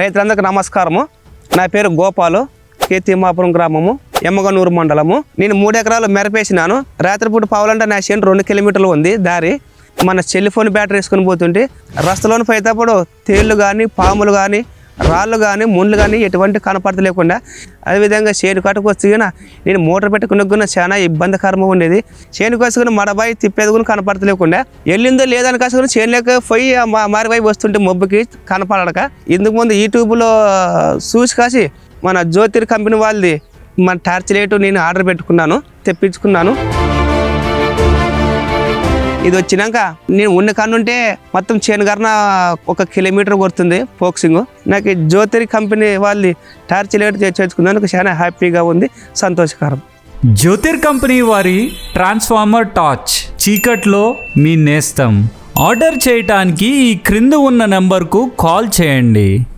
రైతులందరికీ నమస్కారము. నా పేరు గోపాలు కే తిమ్మాపురం గ్రామము ఎమ్మగనూరు మండలము. నేను మూడు ఎకరాలు మెరపేసినాను. రాత్రిపూట పావులంటే నా చేను రెండు కిలోమీటర్లు ఉంది దారి. మన సెల్ ఫోన్ బ్యాటరీ వేసుకొని పోతుంటే రస్తలోని పోయేటప్పుడు తేళ్ళు కానీ పాములు కానీ రాళ్ళు కానీ ముళ్ళు కానీ ఎటువంటి కనపడతలేకుండా అదేవిధంగా చేను కట్టుకు వచ్చిన నేను మోటార్ పెట్టుకున్న చాలా ఇబ్బందికరంగా ఉండేది. చేను వచ్చుకుని మడబాయి తిప్పేది కూడా కనపడతలేకుండా వెళ్ళిందో లేదని కాసుకుని చేనులోకి పోయి ఆ మా- మారిపోయి వస్తుంటే మొబ్బుకి కనపడక ఇందుకు ముందు యూట్యూబ్లో చూసి కాసి మన జ్యోతిర్ కంపెనీ వాళ్ళది మన టార్చ్ లైట్ నేను ఆర్డర్ పెట్టుకున్నాను తెప్పించుకున్నాను. ఇది వచ్చినాక నేను ఉన్న కానుంటే మొత్తం చేనుగారిన ఒక కిలోమీటర్ కొడుతుంది ఫోక్సింగ్. నాకు జ్యోతిరి కంపెనీ వాళ్ళని టార్చ్ లైట్ తెచ్చుకున్నందుకు చాలా హ్యాపీగా ఉంది సంతోషకరం. జ్యోతిర్ కంపెనీ వారి ట్రాన్స్ఫార్మర్ టార్చ్ చీకట్లో మీ నేస్తం. ఆర్డర్ చేయటానికి ఈ క్రింద ఉన్న నెంబర్కు కాల్ చేయండి.